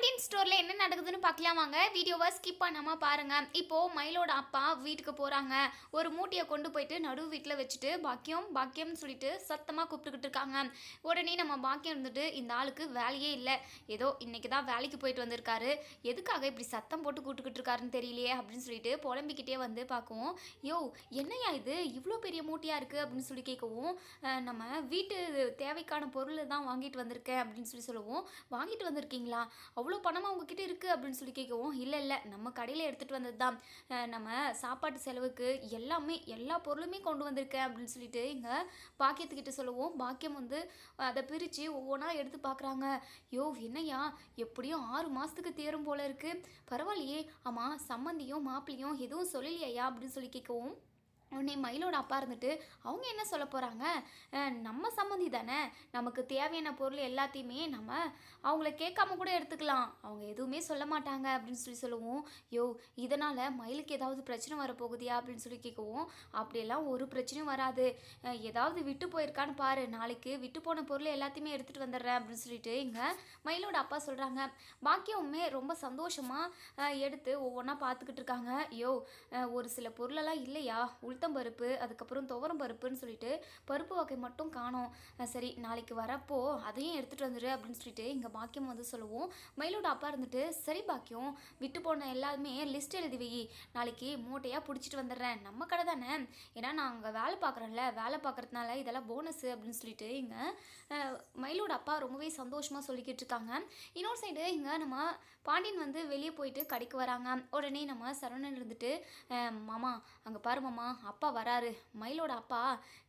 பாண்டியன் ஸ்டோரில் என்ன நடக்குதுன்னு பார்க்கலாம் வாங்க. வீடியோவை ஸ்கிப் பண்ணாம பாருங்கள் இப்போது மயிலோட அப்பா வீட்டுக்கு போகிறாங்க ஒரு மூட்டையை கொண்டு போயிட்டு நடு வீட்டில் வச்சுட்டு பாக்கியம் பாக்கியம்னு சொல்லிட்டு சத்தமாக கூப்பிட்டுக்கிட்டு இருக்காங்க. உடனே நம்ம பாக்கியம் இருந்துட்டு இந்த ஆளுக்கு வேலையே இல்லை. ஏதோ இன்றைக்கி தான் வேலைக்கு போயிட்டு வந்திருக்காரு. எதுக்காக இப்படி சத்தம் போட்டு கூப்பிட்டுக்கிட்டு இருக்காருன்னு தெரியலையே அப்படின்னு சொல்லிட்டு புலம்பிக்கிட்டே வந்து பார்க்குவோம் யோ என்னையா இது? இவ்வளோ பெரிய மூட்டையாக இருக்குது அப்படின்னு சொல்லி கேட்கவும் நம்ம வீட்டு தேவைக்கான பொருள் தான் வாங்கிட்டு வந்திருக்கேன் அப்படின்னு சொல்லி சொல்லுவோம் வாங்கிட்டு வந்திருக்கீங்களா? அவ்வளோ பணமாக உங்ககிட்ட இருக்குது அப்படின்னு சொல்லி கேட்கவும் இல்லை இல்லை நம்ம கடையில் எடுத்துகிட்டு வந்தது தான் நம்ம சாப்பாட்டு செலவுக்கு எல்லாமே எல்லா பொருளுமே கொண்டு வந்திருக்கேன் அப்படின்னு சொல்லிட்டு இங்கே பாக்கியத்துக்கிட்ட சொல்லுவோம் பாக்கியம் வந்து அதை பிரித்து ஒவ்வொன்றா எடுத்து பார்க்குறாங்க யோ என்னய்யா எப்படியும் ஆறு மாதத்துக்கு தேரும் போல இருக்குது பரவாயில்லையே ஆமாம் சம்மந்தியும் மாப்பிள்ளையும் எதுவும் சொல்லலையா? அப்படின்னு சொல்லி கேட்கவும் உடனே மயிலோட அப்பா இருந்துட்டு அவங்க என்ன சொல்ல போகிறாங்க நம்ம சம்மந்தி தானே? நமக்கு தேவையான பொருள் எல்லாத்தையுமே நம்ம அவங்கள கேட்காம கூட எடுத்துக்கலாம். அவங்க எதுவுமே சொல்ல மாட்டாங்க அப்படின்னு சொல்லி சொல்லுவோம். யோ இதனால் மயிலுக்கு ஏதாவது பிரச்சனை வரப்போகுதியா அப்படின்னு சொல்லி கேட்கவும் அப்படியெல்லாம் ஒரு பிரச்சனையும் வராது. ஏதாவது விட்டு போயிருக்கான்னு பாரு. நாளைக்கு விட்டு போன பொருள் எல்லாத்தையுமே எடுத்துகிட்டு வந்துடுறேன் அப்படின்னு சொல்லிட்டு இங்கே மயிலோட அப்பா சொல்கிறாங்க பாக்கியவுமே ரொம்ப சந்தோஷமாக எடுத்து ஒவ்வொன்றா பார்த்துக்கிட்டு இருக்காங்க. யோ ஒரு சில பொருளெல்லாம் இல்லையா? உள் உளுத்தம் பருப்பு அதுக்கப்புறம் துவரம் பருப்புன்னு சொல்லிட்டு பருப்பு வகை மட்டும் காணோம். சரி நாளைக்கு வரப்போ அதையும் எடுத்துகிட்டு வந்துடு அப்படின்னு சொல்லிட்டு இங்கே பாக்கியம் வந்து சொல்லுவோம். மயிலோட அப்பா இருந்துட்டு சரி பாக்கியம் விட்டு போன எல்லாருமே லிஸ்ட் எழுதி வை. நாளைக்கு மூட்டையாக பிடிச்சிட்டு வந்துடுறேன். நம்ம கடை தானே. ஏன்னா நான் அங்கே வேலை பார்க்குறேன்ல. வேலை பார்க்குறதுனால இதெல்லாம் போனஸ் அப்படின்னு சொல்லிட்டு இங்கே மயிலோட அப்பா ரொம்பவே சந்தோஷமாக சொல்லிக்கிட்டு இருக்காங்க. இன்னொரு சைடு இங்கே நம்ம பாண்டியன் வந்து வெளியே போயிட்டு கடைக்கு வராங்க. உடனே நம்ம சரவணன் இருந்துட்டு மாமா அங்கே பாரு மாமா அப்பா வராரு. மயிலோட அப்பா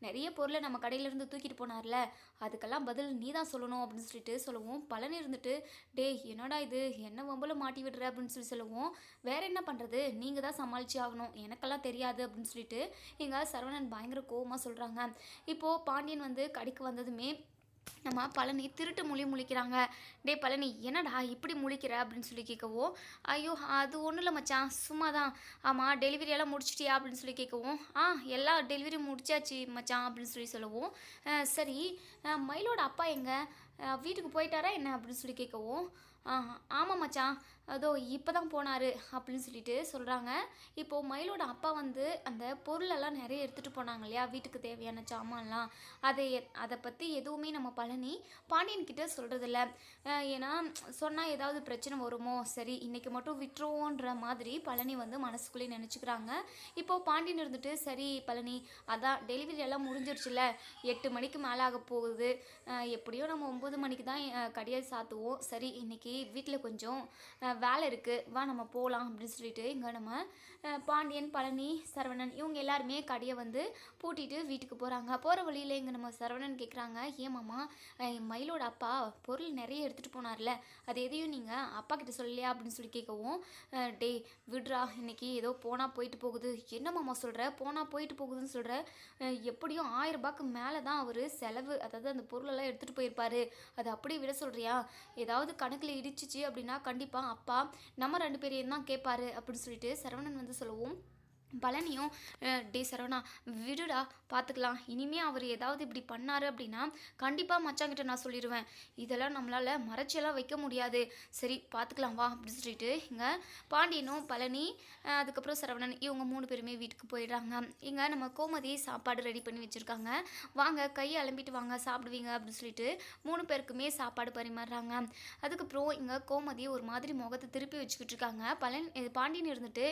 நிறைய பொருளை நம்ம கடையிலேருந்து தூக்கிட்டு போனார்ல. அதுக்கெல்லாம் பதில் நீ தான் சொல்லணும் அப்படின்னு சொல்லிட்டு சொல்லுவோம். பழனி இருந்துட்டு டேய் என்னடா இது? என்ன வம்புல மாட்டி விடுற? அப்படின்னு சொல்லி சொல்லுவோம். வேற என்ன பண்ணுறது நீங்கள் தான் சமாளிச்சு ஆகணும். எனக்கெல்லாம் தெரியாது. அப்படின்னு சொல்லிட்டு எங்கள் சரவணன் பயங்கர கோவமாக சொல்கிறாங்க இப்போது பாண்டியன் வந்து கடைக்கு வந்ததுமே நம்ம பழனி திருட்டு மொழி முழிக்கிறாங்க. டே பழனி என்னடா இப்படி முழிக்கிற? அப்படின்னு சொல்லி கேட்கவோ ஐயோ அது ஒன்றும் இல்லை மச்சான் சும்மா தான் ஆமாம் டெலிவரி எல்லாம் முடிச்சிட்டியா? அப்படின்னு சொல்லி கேட்கவும் ஆ எல்லா டெலிவரி முடிச்சாச்சு மச்சான் அப்படின்னு சொல்லி சொல்லுவோம் சரி மயிலோட அப்பா எங்கே? வீட்டுக்கு போயிட்டாரா என்ன? அப்படின்னு சொல்லி கேட்கவும் ஆமாம் மச்சான் அதோ இப்போ தான் போனார் அப்படின்னு சொல்லிட்டு சொல்கிறாங்க இப்போது மயிலோட அப்பா வந்து அந்த பொருளெல்லாம் நிறைய எடுத்துகிட்டு போனாங்க இல்லையா? வீட்டுக்கு தேவையான சாமான்லாம். அதை அதை பற்றி எதுவுமே நம்ம பழனி பாண்டியன்கிட்ட சொல்கிறதில்ல ஏன்னா சொன்னால் ஏதாவது பிரச்சனை வருமோ? சரி இன்றைக்கி மட்டும் விட்டுருவோன்ற மாதிரி பழனி வந்து மனசுக்குள்ளே நினச்சிக்கிறாங்க. இப்போது பாண்டியன் இருந்துட்டு சரி பழனி அதான் டெலிவரி எல்லாம் முடிஞ்சிருச்சுல எட்டு மணிக்கு மேலே ஆக போகுது எப்படியோ நம்ம ஒம்பது மணிக்கு தான் அஹ், கடையை சாத்துவோம். சரி இன்றைக்கி வீட்டில் கொஞ்சம் வேலை இருக்குது வா நம்ம போகலாம் அப்படின்னு சொல்லிட்டு இங்கே நம்ம பாண்டியன் பழனி சரவணன் இவங்க எல்லாருமே கடையை வந்து பூட்டிட்டு வீட்டுக்கு போகிறாங்க போகிற வழியில் இங்கே நம்ம சரவணன் கேட்குறாங்க ஏமாம்மா என் மயிலோட அப்பா பொருள் நிறைய எடுத்துகிட்டு போனார்ல. அது எதையும் நீங்கள் அப்பா கிட்ட சொல்லலையா? அப்படின்னு சொல்லி கேட்கவும் டே டேய் இன்னைக்கு ஏதோ போனால் போயிட்டு போகுது. என்ன மாமா சொல்கிற போனால் போயிட்டு போகுதுன்னு சொல்கிற எப்படியும் ஆயிரம் ரூபாய்க்கு மேலே தான் அவர் செலவு அதாவது அந்த பொருளெல்லாம் எடுத்துகிட்டு போயிருப்பாரு. அதை அப்படியே விட சொல்கிறியா ஏதாவது கணக்கில் இடிச்சிச்சு அப்படின்னா கண்டிப்பாக அப்பா நம்ம ரெண்டு பேரையும் தான் கேட்பாரு அப்படின்னு சொல்லிட்டு சரவணன் வந்து சொல்லுவோம். பழனியும் டே டேய் சரவணா விடுடா பார்த்துக்கலாம் இனிமே அவர் ஏதாவது இப்படி பண்ணார் அப்படின்னா கண்டிப்பாக மச்சாங்கிட்ட நான் சொல்லிடுவேன் இதெல்லாம் நம்மளால் மறைச்செல்லாம் வைக்க முடியாது. சரி பார்த்துக்கலாம் வா அப்படின்னு சொல்லிட்டு இங்கே பாண்டியனும் பழனி அதுக்கப்புறம் சரவணன் இவங்க மூணு பேருமே வீட்டுக்கு போயிடுறாங்க. இங்கே நம்ம கோமதி சாப்பாடு ரெடி பண்ணி வச்சுருக்காங்க. வாங்க கையை அலம்பிட்டு வாங்க சாப்பிடுவீங்க அப்படின்னு சொல்லிட்டு மூணு பேருக்குமே சாப்பாடு பரிமாறுறாங்க. அதுக்கப்புறம் இங்கே கோமதி ஒரு மாதிரி முகத்தை திருப்பி வச்சுக்கிட்டு இருக்காங்க. பழனி பாண்டியன் இருந்துட்டு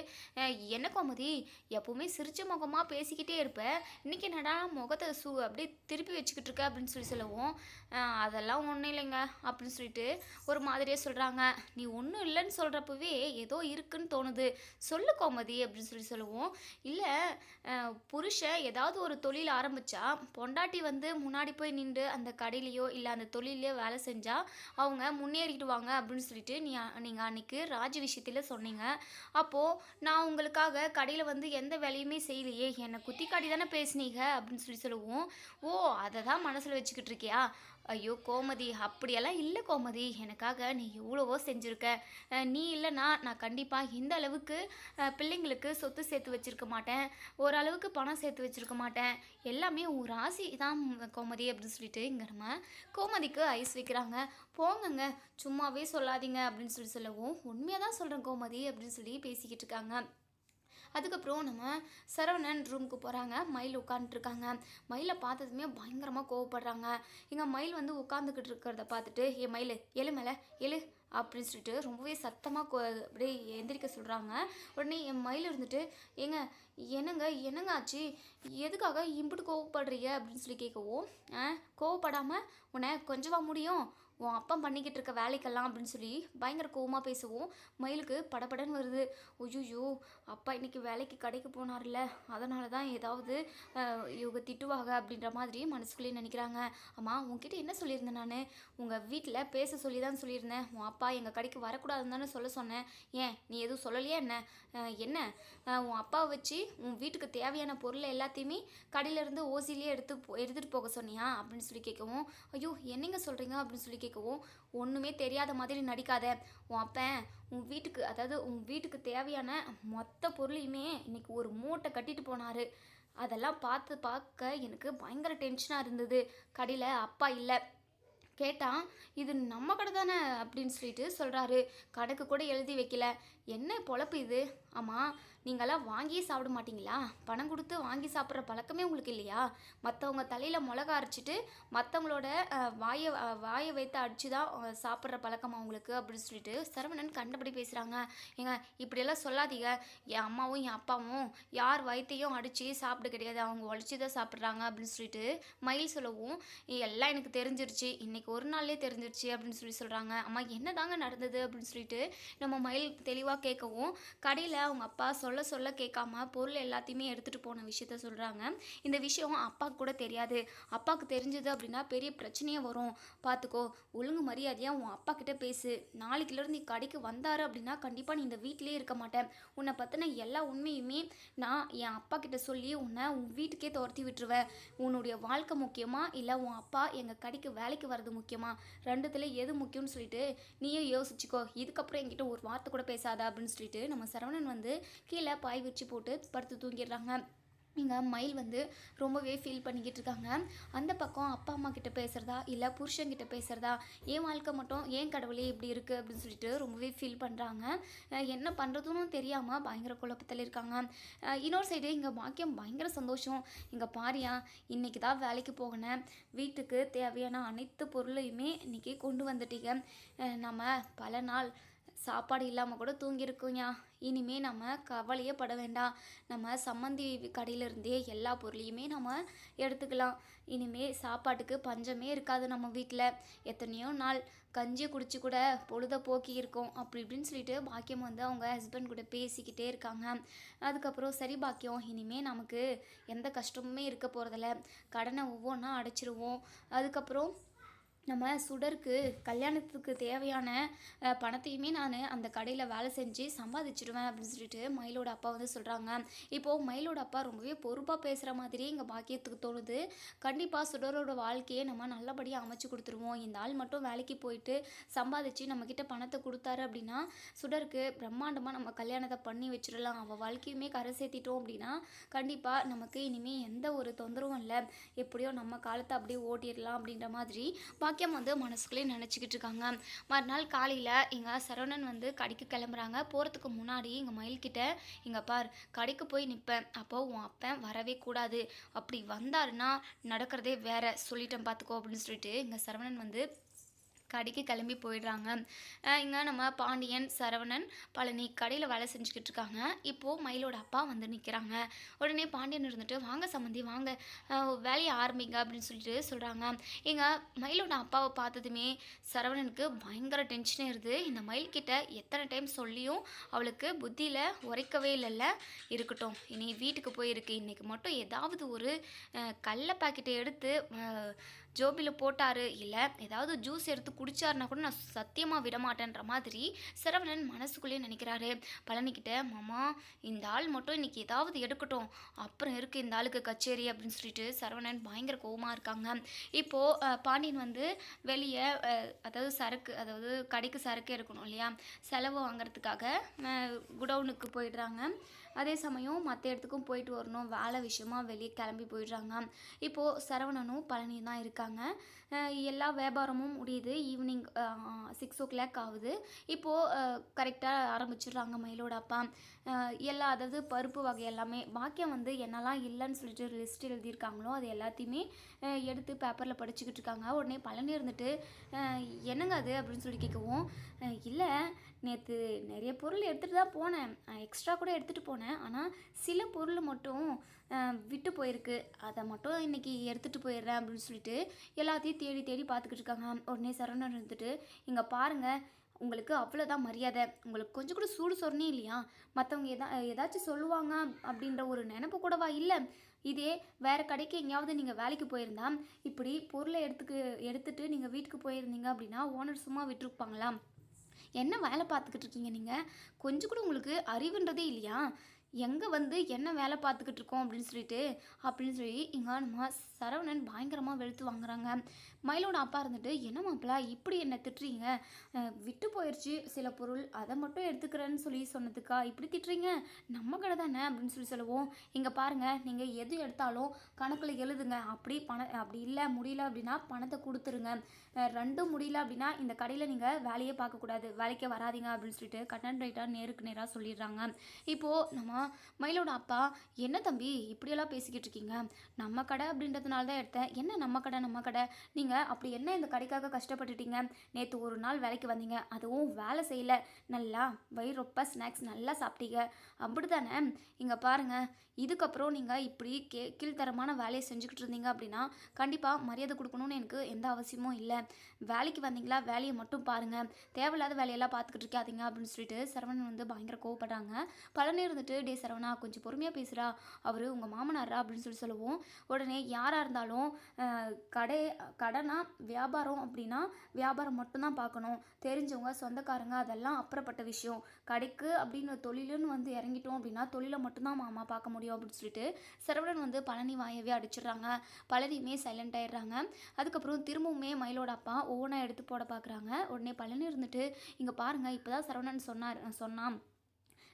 என்ன கோமதி? எப்பவுமே சிரிச்ச முகமாக பேசிக்கிட்டே இருப்பேன். இன்னைக்கு என்னடா முகத்தை சு அப்படியே திருப்பி வச்சுக்கிட்டு இருக்க அப்படின்னு சொல்லி சொல்லுவோம். அதெல்லாம் ஒன்றும் இல்லைங்க அப்படின்னு சொல்லிட்டு ஒரு மாதிரியே சொல்கிறாங்க நீ ஒன்றும் இல்லைன்னு சொல்கிறப்பவே ஏதோ இருக்குன்னு தோணுது. சொல்லு கோமதி அப்படின்னு சொல்லி சொல்லுவோம். இல்லை புருஷன் ஏதாவது ஒரு தொழில் ஆரம்பித்தா பொண்டாட்டி வந்து முன்னாடி போய் நின்று அந்த கடையிலையோ இல்லை அந்த தொழிலையோ வேலை செஞ்சால் அவங்க முன்னேறிடுவாங்க அப்படின்னு சொல்லிட்டு நீ நீங்கள் அன்றைக்கி ராஜ் விஷயத்தில் சொன்னீங்க. அப்போது நான் உங்களுக்காக கடையில் வந்து வந்து எந்த வேலையுமே செய்யலையே. என்னை குத்தி காட்டி தானே பேசுனீங்க? அப்படின்னு சொல்லி சொல்லுவோம். ஓ அதை தான் மனசில் வச்சுக்கிட்டு இருக்கியா? ஐயோ கோமதி அப்படியெல்லாம் இல்லை கோமதி. எனக்காக நீ எவ்வளவோ செஞ்சுருக்க. நீ இல்லைன்னா நான் கண்டிப்பாக இந்த அளவுக்கு பிள்ளைங்களுக்கு சொத்து சேர்த்து வச்சிருக்க மாட்டேன். ஓரளவுக்கு பணம் சேர்த்து வச்சுருக்க மாட்டேன். எல்லாமே உன் ராசி தான் கோமதி அப்படின்னு சொல்லிட்டு இங்கே நம்ம கோமதிக்கு ஐஸ் வைக்கிறாங்க. போங்கங்க சும்மாவே சொல்லாதீங்க அப்படின்னு சொல்லி சொல்லவும். உண்மையாக தான் சொல்கிறேன் கோமதி அப்படின்னு சொல்லி பேசிக்கிட்டு இருக்காங்க. அதுக்கப்புறம் நம்ம சரவணன் ரூமுக்கு போகிறாங்க மயில் உட்காந்துட்ருக்காங்க மயிலை பார்த்ததுமே பயங்கரமாக கோவப்படுறாங்க. இங்கே மயில் வந்து உட்காந்துக்கிட்டு இருக்கிறத பார்த்துட்டு ஏ மயில் எழு மேலே எழு அப்படின்னு சொல்லிட்டு ரொம்பவே சத்தமாக அப்படியே எந்திரிக்க சொல்கிறாங்க உடனே என் மயில் இருந்துட்டு ஏங்க என்னங்க என்னங்க ஆச்சு? எதுக்காக இம்புட்டு கோவப்படுறீங்க? அப்படின்னு சொல்லி கேட்கவும் கோவப்படாமல் உன்னை கொஞ்சமாக முடியும். உன் அப்பா பண்ணிக்கிட்டு இருக்க வேலைக்கெல்லாம் அப்படின்னு சொல்லி பயங்கர கோவமாக பேசவும். மயிலுக்கு படபடன்னு வருது. ஒய்யோ அப்பா இன்றைக்கி வேலைக்கு கடைக்கு போனார்ல. அதனால தான் ஏதாவது இவங்க திட்டுவாங்க அப்படின்ற மாதிரி மனசுக்குள்ளேயே நினைக்கிறாங்க. அம்மா உங்ககிட்ட என்ன சொல்லியிருந்தேன் நான்? உங்கள் வீட்டில் பேச சொல்லி தான் சொல்லியிருந்தேன். உன் அப்பா எங்கள் கடைக்கு வரக்கூடாதுன்னு தானே சொல்ல சொன்னேன். ஏன்? நீ எதுவும் சொல்லலையா என்ன? என்ன? உன் அப்பாவை வச்சு உன் வீட்டுக்கு தேவையான பொருளை எல்லாத்தையுமே கடையிலேருந்து ஓசிலேயே எடுத்து எடுத்துகிட்டு போக சொன்னியா? அப்படின்னு சொல்லி கேட்கவும் ஐயோ என்னங்க சொல்கிறீங்க அப்படின்னு சொல்லி கேட்கவும் ஒன்றுமே தெரியாத மாதிரி நடிக்காத. உன் அப்பன் உன் வீட்டுக்கு அதாவது உன் வீட்டுக்கு தேவையான மொத்த பொருளையுமே இன்னைக்கு ஒரு மூட்டை கட்டிட்டு போனார். அதெல்லாம் பார்த்து பார்க்க எனக்கு பயங்கர டென்ஷனாக இருந்தது. கடையில் அப்பா இல்லை. கேட்டால் இது நம்ம கடை தானே அப்படின்னு சொல்லிட்டு சொல்கிறாரு கடைக்கு கூட எழுதி வைக்கல. என்ன பொழப்பு இது? ஆமாம் நீங்களாம் வாங்கியே சாப்பிட மாட்டீங்களா? பணம் கொடுத்து வாங்கி சாப்பிட்ற பழக்கமே உங்களுக்கு இல்லையா? மற்றவங்க தலையில் மிளகா அரைச்சிட்டு மற்றவங்களோட வாயை வாயை வைத்து அடித்து தான் சாப்பிட்ற பழக்கமா உங்களுக்கு அப்படின்னு சொல்லிட்டு சரவணன் கண்டபடி பேசுகிறாங்க ஏங்க இப்படியெல்லாம் சொல்லாதீங்க. என் அம்மாவும் என் அப்பாவும் யார் வயிற்றையும் அடித்து சாப்பிட கிடையாது. அவங்க உழைச்சி தான் சாப்பிட்றாங்க அப்படின்னு சொல்லிட்டு மயில் சொல்லவும் எல்லாம் எனக்கு தெரிஞ்சிருச்சு. இன்றைக்கி ஒரு நாள்லேயே தெரிஞ்சிருச்சு அப்படின்னு சொல்லி சொல்கிறாங்க அம்மா என்ன தாங்க நடந்தது அப்படின்னு சொல்லிட்டு நம்ம மயில் தெளிவாக கேட்கவும் கடையில் அவங்க அப்பா சொல்ல சொல்ல கேட்காம பொருள் எல்லாத்தையுமே எடுத்துகிட்டு போன விஷயத்த சொல்கிறாங்க இந்த விஷயம் அப்பாவுக்கு கூட தெரியாது. அப்பாவுக்கு தெரிஞ்சது அப்படின்னா பெரிய பிரச்சனையே வரும். பார்த்துக்கோ ஒழுங்கு மரியாதையாக உன் அப்பா கிட்ட பேசு. நாளைக்குலேருந்து நீ கடைக்கு வந்தாரு அப்படின்னா கண்டிப்பாக நீ இந்த வீட்டிலே இருக்க மாட்டேன். உன்னை பற்றின எல்லா உண்மையுமே நான் என் அப்பா கிட்ட சொல்லி உன்னை உன் வீட்டுக்கே துரத்தி விட்டுருவேன். உன்னுடைய வாழ்க்கை முக்கியமா இல்லை உன் அப்பா எங்கள் கடைக்கு வேலைக்கு வர்றது முக்கியமா? ரெண்டுத்தில் எது முக்கியம்னு சொல்லிட்டு நீயே யோசிச்சுக்கோ. இதுக்கப்புறம் என்கிட்ட ஒரு வார்த்தை கூட பேசாத. அப்படின்னு சொல்லிட்டு நம்ம சரவணன் வந்து கீழே பாய் வச்சு போட்டு படுத்து தூங்கிடுறாங்க. இங்கே மயில் வந்து ரொம்பவே ஃபீல் பண்ணிக்கிட்டு இருக்காங்க. அந்த பக்கம் அப்பா அம்மா கிட்ட பேசுகிறதா இல்லை புருஷன்கிட்ட பேசுகிறதா என் வாழ்க்கை மட்டும் ஏன் கடவுளே இப்படி இருக்குது அப்படின்னு சொல்லிட்டு ரொம்பவே ஃபீல் பண்ணுறாங்க என்ன பண்ணுறதுன்னு தெரியாமல் பயங்கர குழப்பத்தில் இருக்காங்க. இன்னொரு சைடு இங்கே பாக்கியம் பயங்கர சந்தோஷம். இங்கே பாரியா இன்றைக்கி தான் வேலைக்கு போகினேன் வீட்டுக்கு தேவையான அனைத்து பொருளையுமே இன்றைக்கி கொண்டு வந்துட்டீங்க. நம்ம பல நாள் சாப்பாடு இல்லாமல் கூட தூங்கியிருக்கோம்யா. இனிமே நம்ம கவலையே பட வேண்டாம். நம்ம சம்மந்தி கடையிலிருந்தே எல்லா பொருளையுமே நம்ம எடுத்துக்கலாம். இனிமே சாப்பாட்டுக்கு பஞ்சமே இருக்காது நம்ம வீட்டில் எத்தனையோ நாள் கஞ்சி குடிச்சு கூட பொழுத போக்கி இருக்கோம். அப்படி இப்படின்னு சொல்லிட்டு பாக்கியம் வந்து அவங்க ஹஸ்பண்ட் கூட பேசிக்கிட்டே இருக்காங்க. அதுக்கப்புறம் சரி பாக்கியம் இனிமே நமக்கு எந்த கஷ்டமுமே இருக்க போகிறதில்ல கடனை ஒவ்வொன்றா அடைச்சிருவோம். அதுக்கப்புறம் நம்ம சுடருக்கு கல்யாணத்துக்கு தேவையான பணத்தையுமே நான் அந்த கடையில் வேலை செஞ்சு சம்பாதிச்சிடுவேன் அப்படின்னு சொல்லிட்டு மயிலோட அப்பா வந்து சொல்கிறாங்க இப்போது மயிலோட அப்பா ரொம்பவே பொறுப்பாக பேசுகிற மாதிரியே இங்கே பாக்கியத்துக்கு தோணுது. கண்டிப்பாக சுடரோட வாழ்க்கையை நம்ம நல்லபடியாக அமைச்சு கொடுத்துருவோம். இந்த ஆள் மட்டும் வேலைக்கு போயிட்டு சம்பாதிச்சு நம்மக்கிட்ட பணத்தை கொடுத்தாரு அப்படின்னா சுடருக்கு பிரம்மாண்டமாக நம்ம கல்யாணத்தை பண்ணி வச்சிடலாம். அவள் வாழ்க்கையுமே கரை சேர்த்திட்டோம் அப்படின்னா கண்டிப்பாக நமக்கு இனிமேல் எந்த ஒரு தொந்தரவும் இல்லை. எப்படியோ நம்ம காலத்தை அப்படியே ஓட்டிடலாம் அப்படின்ற மாதிரி வாக்கியம் வந்து மனசுக்குள்ளே நினச்சிக்கிட்டு இருக்காங்க. மறுநாள் காலையில் எங்கள் சரவணன் வந்து கடைக்கு கிளம்புறாங்க. போகிறதுக்கு முன்னாடி எங்கள் மயில்கிட்ட இங்கே பார் கடைக்கு போய் நிற்பேன் அப்போ உன் அப்பன் வரவே கூடாது. அப்படி வந்தாருன்னா நடக்கிறதே வேற. சொல்லிட்டேன் பார்த்துக்கோ அப்படின்னு சொல்லிட்டு இங்கே சரவணன் வந்து கடைக்கு கிளம்பி போயிடுறாங்க. இங்கே நம்ம பாண்டியன் சரவணன் பழனி கடையில் வேலை செஞ்சுக்கிட்டு இருக்காங்க. இப்போது மயிலோட அப்பா வந்து நிற்கிறாங்க உடனே பாண்டியன் இருந்துட்டு வாங்க சம்மந்தி வாங்க. வேலையை ஆரம்பிங்க அப்படின்னு சொல்லிட்டு சொல்கிறாங்க எங்கள் மயிலோட அப்பாவை பார்த்ததுமே சரவணனுக்கு பயங்கர டென்ஷன் இருது இந்த மயில்கிட்ட எத்தனை டைம் சொல்லியும் அவளுக்கு புத்தியில் உரைக்கவே இல்லைல்ல. இருக்கட்டும் இனி வீட்டுக்கு போயிருக்கு. இன்றைக்கி மட்டும் ஏதாவது ஒரு அஹ், கடல பாக்கெட்டை எடுத்து ஜோபியில் போட்டாரு. இல்லை ஏதாவது ஜூஸ் எடுத்து குடிச்சாருன்னா கூட நான் சத்தியமாக விட மாட்டேன்ற மாதிரி சரவணன் மனசுக்குள்ளேயே நினைக்கிறாரு. பழனிக்கிட்ட மாமா இந்த ஆள் மட்டும் இன்னைக்கு ஏதாவது எடுக்கட்டும். அப்புறம் இருக்கு இந்த ஆளுக்கு கச்சேரி? அப்படின்னு சொல்லிட்டு சரவணன் பயங்கர கோபமாக இருக்காங்க. இப்போது பாண்டியன் வந்து வெளியே அதாவது சரக்கு அதாவது கடைக்கு சரக்கு எடுக்கணும் இல்லையா? செலவு வாங்குறதுக்காக குடவுனுக்கு போயிடுறாங்க. அதே சமயம் மற்ற இடத்துக்கும் போயிட்டு வரணும். வேலை விஷயமா வெளியே கிளம்பி போயிடுறாங்க. இப்போது சரவணனும் பழனியும் தான் இருக்காங்க. எல்லா வியாபாரமும் முடியுது. ஈவினிங் சிக்ஸ் ஓ கிளாக் ஆகுது. இப்போது கரெக்டாக ஆரம்பிச்சிடுறாங்க மயிலோட அப்பா. எல்லா அதாவது பருப்பு வகை எல்லாமே. பாக்கியம் வந்து என்னெல்லாம் இல்லைன்னு சொல்லிட்டு லிஸ்ட் எழுதியிருக்காங்களோ அது எல்லாத்தையுமே எடுத்து பேப்பரில் படிச்சுக்கிட்டு இருக்காங்க. உடனே பழனி இருந்துட்டு என்னங்க அது? அப்படின்னு சொல்லி கேட்கவும் இல்லை. நேற்று நிறைய பொருள் எடுத்துகிட்டு தான் போனேன். எக்ஸ்ட்ரா கூட எடுத்துகிட்டு போனேன். ஆனால் சில பொருள் மட்டும் விட்டு போயிருக்கு. அதை மட்டும் இன்னைக்கு எடுத்துகிட்டு போயிடுறேன் அப்படின்னு சொல்லிட்டு எல்லாத்தையும் தேடி தேடி பார்த்துக்கிட்டு இருக்காங்க. உடனே சரவணன் இருந்துட்டு இங்கே பாருங்கள் உங்களுக்கு அவ்வளோதான் மரியாதை. உங்களுக்கு கொஞ்சம் கூட சூடு சொன்னே இல்லையா? மற்றவங்க எதா ஏதாச்சும் சொல்லுவாங்க அப்படின்ற ஒரு நினப்பு கூடவா இல்லை? இதே வேறு கடைக்கு எங்கேயாவது நீங்கள் வேலைக்கு போயிருந்தா இப்படி பொருளை எடுத்துக்கு எடுத்துகிட்டு நீங்கள் வீட்டுக்கு போயிருந்தீங்க அப்படின்னா ஓனர் சும்மா விட்டுருப்பாங்களா என்ன வேலை பார்த்துக்கிட்டு இருக்கீங்க நீங்கள் கொஞ்சம் கூட உங்களுக்கு அறிவுன்றதே இல்லையா? எங்கே வந்து என்ன வேலை பார்த்துக்கிட்டு இருக்கோம் அப்படின்னு சொல்லிட்டு அப்படின்னு சொல்லி இங்கே நம்ம சரவணன் பயங்கரமாக வெளுத்து வாங்குறாங்க. மயிலோட அப்பா இருந்துட்டு என்ன மாப்பிள்ள இப்படி என்ன திட்டுறீங்க? விட்டு போயிடுச்சு சில பொருள் அதை மட்டும் எடுத்துக்கிறேன்னு சொல்லி சொன்னதுக்கா? இப்படி திட்டுறீங்க? நம்ம கடை தானே? அப்படின்னு சொல்லி சொல்லுவோம். இங்கே பாருங்கள் நீங்கள் எது எடுத்தாலும் கணக்கில் எழுதுங்க. அப்படி பணம் அப்படி இல்லை முடியல அப்படின்னா பணத்தை கொடுத்துருங்க. ரெண்டும் முடியல அப்படின்னா இந்த கடையில் நீங்கள் வேலையே பார்க்கக்கூடாது வேலைக்கே வராதீங்க அப்படின்னு சொல்லிட்டு கட்டன் ரைட்டாக நேருக்கு நேராக சொல்லிடுறாங்க. இப்போது நம்ம மயிலோட அப்பா என்ன தம்பி இப்படியெல்லாம் பேசிக்கிட்டு இருக்கீங்க? நம்ம கடை அப்படின்றதுனால தான் எடுத்தேன். என்ன நம்ம கடை நம்ம கடை? நீங்கள் அப்படி என்ன இந்த கடைக்காக கஷ்டப்பட்டுட்டீங்க? நேற்று ஒரு நாள் வேலைக்கு வந்தீங்க. அதுவும் வேலை செய்யல. நல்லா வயிறுப்ப ஸ்நாக்ஸ் நல்லா சாப்பிட்டீங்க. அப்படி தானே இங்கே பாருங்கள் இதுக்கப்புறம் நீங்கள் இப்படி கே கீழ்த்தரமான வேலையை செஞ்சுக்கிட்டு இருந்தீங்க அப்படின்னா கண்டிப்பாக மரியாதை கொடுக்கணும்னு எனக்கு எந்த அவசியமும் இல்லை. வேலைக்கு வந்தீங்களா? வேலையை மட்டும் பாருங்கள் தேவையில்லாத வேலையெல்லாம் பார்த்துக்கிட்டு இருக்காதீங்க அப்படின்னு சொல்லிட்டு சரவணன் வந்து பயங்கர கோவப்படுறாங்க பழனி இருந்துட்டு டே சரவணா கொஞ்சம் பொறுமையாக பேசுகிறா அவர் உங்கள் மாமனாரா அப்படின்னு சொல்லி சொல்லுவோம் உடனே யாராக இருந்தாலும் கடை கடனா? வியாபாரம்? அப்படின்னா வியாபாரம் மட்டும்தான் பார்க்கணும். தெரிஞ்சவங்க சொந்தக்காரங்க அதெல்லாம் அப்புறப்பட்ட விஷயம். கடைக்கு அப்படின்னு தொழிலுன்னு வந்து இறங்கிட்டோம் அப்படின்னா தொழிலை மட்டும்தான் மாமா பார்க்க முடியும். அப்படின்னு சொல்லிட்டு சரவணன் வந்து பழனி வாயவே அடிச்சிடுறாங்க. பழனியுமே சைலண்ட் ஆயிடுறாங்க. அதுக்கப்புறம் திரும்பவுமே மயிலோட அப்பா ஓனாக எடுத்து போட பார்க்குறாங்க உடனே பழனி இருந்துட்டு இங்கே பாருங்கள் இப்போ தான் சரவணன் சொன்னார் சொன்னான்.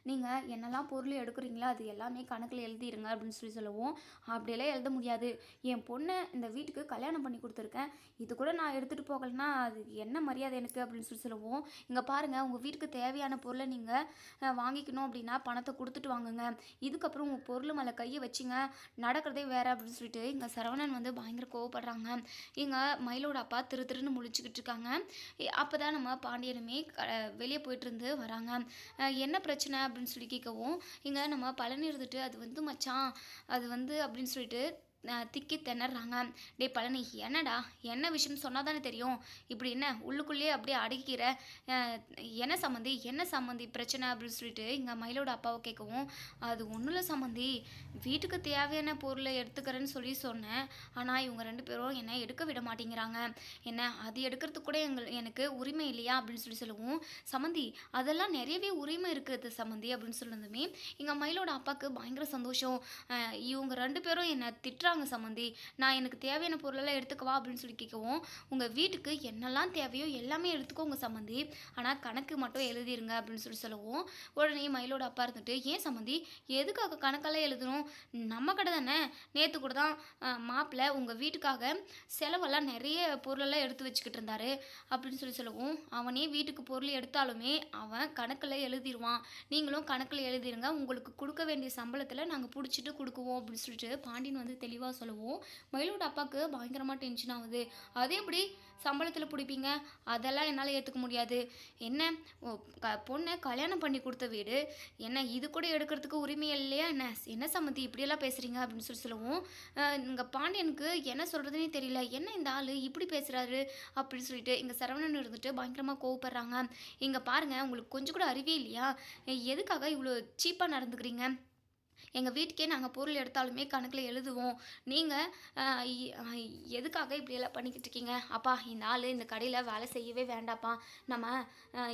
நீங்கள் என்னெல்லாம் பொருள் எடுக்கிறீங்களோ அது எல்லாமே கணக்கில் எழுதிடுங்க அப்படின்னு சொல்லி சொல்லுவோம். அப்படியெல்லாம் எழுத முடியாது. என் பொண்ணை இந்த வீட்டுக்கு கல்யாணம் பண்ணி கொடுத்துருக்கேன். இது கூட நான் எடுத்துகிட்டு போகலைன்னா அது என்ன மரியாதை எனக்கு அப்படின்னு சொல்லி சொல்லுவோம். இங்கே பாருங்கள் உங்கள் வீட்டுக்கு தேவையான பொருளை நீங்கள் வாங்கிக்கணும் அப்படின்னா பணத்தை கொடுத்துட்டு வாங்குங்க. இதுக்கப்புறம் உங்கள் பொருள் மேலே கையை வச்சிங்க. நடக்கிறதே வேறு அப்படின்னு சொல்லிட்டு இங்கே சரவணன் வந்து பயங்கர கோவப்படுறாங்க. இங்கே மயிலோட அப்பா திரு திருன்னு முழிச்சுக்கிட்டு இருக்காங்க. அப்போ தான் நம்ம பாண்டியனுமே வெளியே போயிட்டு இருந்து வராங்க. என்ன பிரச்சனை அப்படின்னு சொல்லி கேட்கவும் இங்கே நம்ம பழனி இருந்துட்டு அது வந்து மச்சான் அது வந்து அப்படின்னு சொல்லிட்டு திக்கி திணறாங்க. டேய் பழனி என்னடா? என்ன விஷயம் சொன்னால் தானே தெரியும்? இப்படி என்ன? உள்ளுக்குள்ளேயே அப்படியே அடக்கிற என்ன சம்மந்தி? என்ன சம்மந்தி? பிரச்சனை? அப்படின்னு சொல்லிட்டு இங்கே மயிலோட அப்பாவை கேட்கவும் அது ஒன்றும் இல்லை சம்மந்தி. வீட்டுக்கு தேவையான பொருளை எடுத்துக்கிறேன்னு சொல்லி சொன்னேன். ஆனால் இவங்க ரெண்டு பேரும் என்னை எடுக்க விட மாட்டேங்கிறாங்க. என்ன அது எடுக்கிறதுக்கு கூட எங்கள் எனக்கு உரிமை இல்லையா? அப்படின்னு சொல்லி சொல்லுவோம் சம்மந்தி அதெல்லாம் நிறையவே உரிமை இருக்குது சம்மந்தி. அப்படின்னு சொன்னதுமே எங்கள் மயிலோட அப்பாவுக்கு பயங்கர சந்தோஷம். இவங்க ரெண்டு பேரும் என்னை திட்டுறாங்க. சம்மந்தி நான் எனக்கு தேவையான பொருளெல்லாம் எடுத்துக்கவா அப்படின்னு சொல்லி கேட்கவும் உங்கள் வீட்டுக்கு என்னெல்லாம் தேவையோ எல்லாமே எடுத்துக்கோங்க சம்மந்தி ஆனால் கணக்கு மட்டும் எழுதிருங்க அப்படின்னு சொல்லி சொல்லுவோம் உடனே மயிலோட அப்பா இருந்துட்டு ஏன் சம்மந்தி எதுக்காக கணக்கெல்லாம் எழுதணும்? நம்ம கடை தானே. நேற்று கூட தான் மாப்பிள்ளை உங்கள் வீட்டுக்காக செலவெல்லாம் நிறைய பொருளெல்லாம் எடுத்து வச்சுக்கிட்டு இருந்தாரு. அப்படின்னு சொல்லி சொல்லுவோம் அவனே வீட்டுக்கு பொருள் எடுத்தாலுமே அவன் கணக்கில் எழுதிடுவான் நீங்களும் கணக்கில் எழுதிருங்க. உங்களுக்கு கொடுக்க வேண்டிய சம்பளத்தில் நாங்கள் பிடிச்சிட்டு கொடுக்குவோம். அப்படின்னு சொல்லிட்டு பாண்டியன் வந்து தெளிவாக சொல்லுவோம். மயிலோட அப்பாவுக்கு பயங்கரமாக டென்ஷன் ஆகுது. அது எப்படி சம்பளத்தில் பிடிப்பீங்க? அதெல்லாம் என்னால் ஏற்றுக்க முடியாது. என்ன? க பொண்ணை கல்யாணம் பண்ணி கொடுத்த வீடு. என்ன இது கூட எடுக்கிறதுக்கு உரிமை இல்லையா? என்ன என்ன சம்மந்தி இப்படியெல்லாம் பேசுகிறீங்க அப்படின்னு சொல்லி சொல்லுவோம். இங்கே பாண்டியனுக்கு என்ன சொல்கிறதுனே தெரியல. என்ன இந்த ஆள் இப்படி பேசுகிறாரு அப்படின்னு சொல்லிட்டு இங்கே சரவணன் இருந்துட்டு பயங்கரமாக கோவப்படுறாங்க. இங்கே பாருங்கள் உங்களுக்கு கொஞ்சம் கூட அறிவே இல்லையா? எதுக்காக இவ்வளோ சீப்பாக நடந்துக்கிறீங்க? எங்கள் வீட்டுக்கே நாங்கள் பொருள் எடுத்தாலுமே கணக்கில் எழுதுவோம். நீங்கள் எதுக்காக இப்படியெல்லாம் பண்ணிக்கிட்டு இருக்கீங்க? அப்பா இந்த ஆள் இந்த கடையில் வேலை செய்யவே வேண்டாப்பா. நம்ம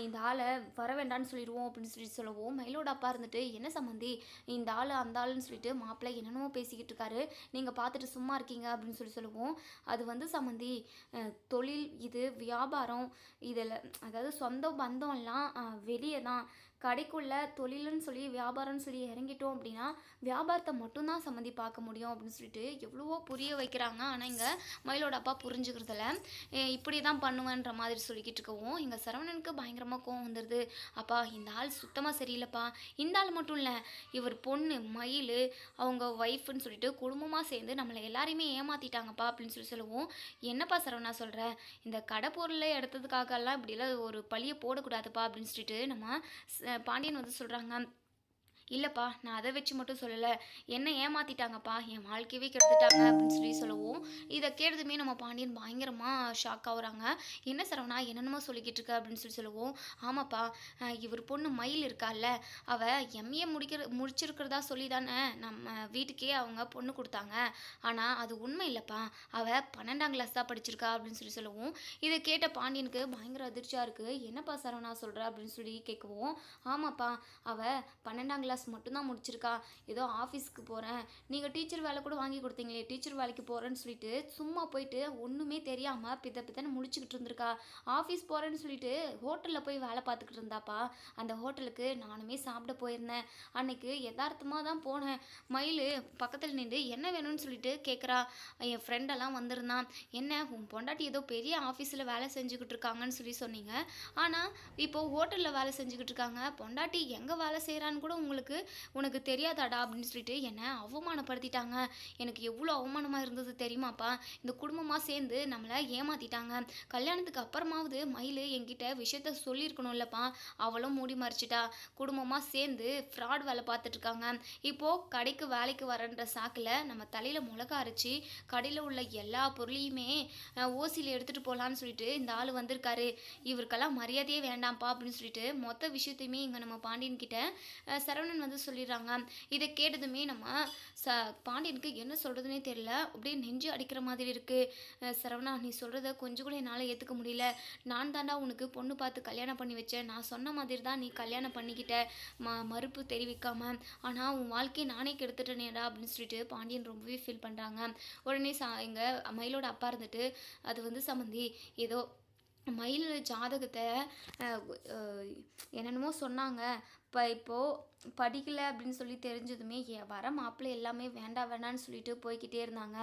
இந்த ஆளை வர வேண்டாம்னு சொல்லிடுவோம் அப்படின்னு சொல்லி சொல்லுவோம் மயிலோட அப்பா இருந்துட்டு என்ன சம்மந்தி இந்த ஆள் அந்த ஆளுன்னு சொல்லிட்டு மாப்பிள்ளை என்னென்னமோ பேசிக்கிட்டு இருக்காரு. நீங்கள் பார்த்துட்டு சும்மா இருக்கீங்க அப்படின்னு சொல்லி சொல்லுவோம். அது வந்து சம்மந்தி தொழில் இது வியாபாரம் இதில் அதாவது சொந்த பந்தம்லாம் வெளியே தான். கடைக்குள்ள தொழிலுன்னு சொல்லி வியாபாரம்னு சொல்லி இறங்கிட்டோம் அப்படின்னா வியாபாரத்தை மட்டும்தான் சம்மந்தி பார்க்க முடியும் அப்படின்னு சொல்லிட்டு எவ்வளவோ புரிய வைக்கிறாங்க. ஆனால் இங்கே மயிலோட அப்பா புரிஞ்சுக்கிறதில்ல. இப்படி தான் பண்ணுவேன்ற மாதிரி சொல்லிக்கிட்டு இருக்கவும் இங்கே சரவணனுக்கு பயங்கரமாக கோவம் வந்துடுது அப்பா இந்த ஆள் சுத்தமாக சரியில்லைப்பா. இந்த ஆள் மட்டும் இல்லை இவர் பொண்ணு மயில் அவங்க ஒய்ஃப்னு சொல்லிட்டு குடும்பமாக சேர்ந்து நம்மளை எல்லாரையுமே ஏமாற்றிட்டாங்கப்பா அப்படின்னு சொல்லி சொல்லுவோம் என்னப்பா சரவணா சொல்கிற இந்த கடை பொருளை எடுத்ததுக்காகலாம் இப்படிலாம் ஒரு பழியை போடக்கூடாதுப்பா அப்படின்னு சொல்லிட்டு நம்ம பாண்டியன் வந்து சொல்கிறாங்க இல்லைப்பா நான் அதை வச்சு மட்டும் சொல்லலை. என்ன ஏமாத்திட்டாங்கப்பா என் வாழ்க்கையவே கெடுத்துட்டாங்க அப்படின்னு சொல்லி சொல்லுவோம் இதை கேட்டதுமே நம்ம பாண்டியன் பயங்கரமாக ஷாக் ஆகுறாங்க. என்ன சரவணா என்னென்னமோ சொல்லிக்கிட்டு இருக்க அப்படின்னு சொல்லி சொல்லுவோம் ஆமாப்பா இவர் பொண்ணு மயில் இருக்கால்ல அவள் எம்ஏ முடிக்கிற முடிச்சிருக்கிறதா சொல்லி தானே நம்ம வீட்டுக்கே அவங்க பொண்ணு கொடுத்தாங்க. ஆனால் அது உண்மை இல்லைப்பா அவள் பன்னெண்டாம் கிளாஸ் தான் படிச்சிருக்கா அப்படின்னு சொல்லி சொல்லுவோம் இதை கேட்ட பாண்டியனுக்கு பயங்கர அதிர்ச்சியாக இருக்குது என்னப்பா சரவணா சொல்கிற அப்படின்னு சொல்லி கேட்கவும் ஆமாப்பா அவள் பன்னெண்டாம் கிளாஸ் மட்டும்தான் முடிச்சிருக்கா. ஏதோ ஆஃபீஸ்க்கு போகிறேன் நீங்கள் டீச்சர் வேலை கூட வாங்கி கொடுத்தீங்களே டீச்சர் வேலைக்கு போகிறேன்னு சொல்லிட்டு சும்மா போயிட்டு ஒன்றுமே தெரியாமல் பித்த பித்தன்னு முடிச்சுக்கிட்டு இருந்திருக்கா. ஆஃபீஸ் போகிறேன்னு சொல்லிட்டு ஹோட்டலில் போய் வேலை பார்த்துக்கிட்டு இருந்தாப்பா. அந்த ஹோட்டலுக்கு நானுமே சாப்பிட போயிருந்தேன். அன்னைக்கு யதார்த்தமாக தான் போனேன். மயில் பக்கத்தில் நின்று என்ன வேணும்னு சொல்லிட்டு கேட்குறா என் ஃப்ரெண்டெல்லாம் வந்திருந்தான். என்ன உன் பொண்டாட்டி ஏதோ பெரிய ஆஃபீஸில் வேலை செஞ்சுக்கிட்டு இருக்காங்கன்னு சொல்லி சொன்னீங்க. ஆனால் இப்போது ஹோட்டலில் வேலை செஞ்சுக்கிட்டு இருக்காங்க. பொண்டாட்டி எங்கே வேலை செய்கிறான்னு கூட உங்களுக்கு உனக்கு தெரியாதாடா அப்படின்னு சொல்லிட்டு என்னை அவமானப்படுத்திட்டாங்க. எனக்கு எவ்வளோ அவமானமாக இருந்தது தெரியுமாப்பா? இந்த குடும்பமாக சேர்ந்து நம்மளை ஏமாத்திட்டாங்க. கல்யாணத்துக்கு அப்புறமாவது மயில் என்கிட்ட விஷயத்த சொல்லியிருக்கணும் இல்லைப்பா. அவளும் மூடி மறைச்சிட்டா. குடும்பமாக சேர்ந்து ஃப்ராட் வேலை பார்த்துட்ருக்காங்க இப்போது கடைக்கு வேலைக்கு வரன்ற சாக்கில் நம்ம தலையில் மிளகா அரைச்சி கடையில் உள்ள எல்லா பொருளையுமே ஓசியில் எடுத்துகிட்டு போகலான்னு சொல்லிட்டு இந்த ஆள் வந்திருக்காரு. இவருக்கெல்லாம் மரியாதையே வேண்டாம்ப்பா அப்படின்னு சொல்லிட்டு மொத்த விஷயத்தையுமே இங்கே நம்ம பாண்டியன் கிட்ட அஹ், வந்து சொல்லிடுறாங்க. இதை கேட்டதுமே நம்ம ச பாண்டியனுக்கு என்ன சொல்கிறதுனே தெரியல. அப்படியே நெஞ்சு அடிக்கிற மாதிரி இருக்குது சரவணா நீ சொல்கிறத கொஞ்சம் கூட என்னால் ஏற்றுக்க முடியல. நான் தாண்டா உனக்கு பொண்ணு பார்த்து கல்யாணம் பண்ணி வச்சேன். நான் சொன்ன மாதிரி தான் நீ கல்யாணம் பண்ணிக்கிட்ட. ம மறுப்பு தெரிவிக்காமல் ஆனால் உன் வாழ்க்கையை நானே கெடுத்துட்டேனேடா அப்படின்னு சொல்லிட்டு பாண்டியன் ரொம்பவே ஃபீல் பண்ணுறாங்க உடனே சா எங்கள் மயிலோட அப்பா இருந்துட்டு அது வந்து சம்மந்தி ஏதோ மயில் ஜாதகத்தை என்னென்னமோ சொன்னாங்க. இப்போ இப்போது படிக்கலை அப்படின்னு சொல்லி தெரிஞ்சதுமே வர மாப்பிள்ளை எல்லாமே வேண்டாம் வேண்டான்னு சொல்லிட்டு போய்க்கிட்டே இருந்தாங்க.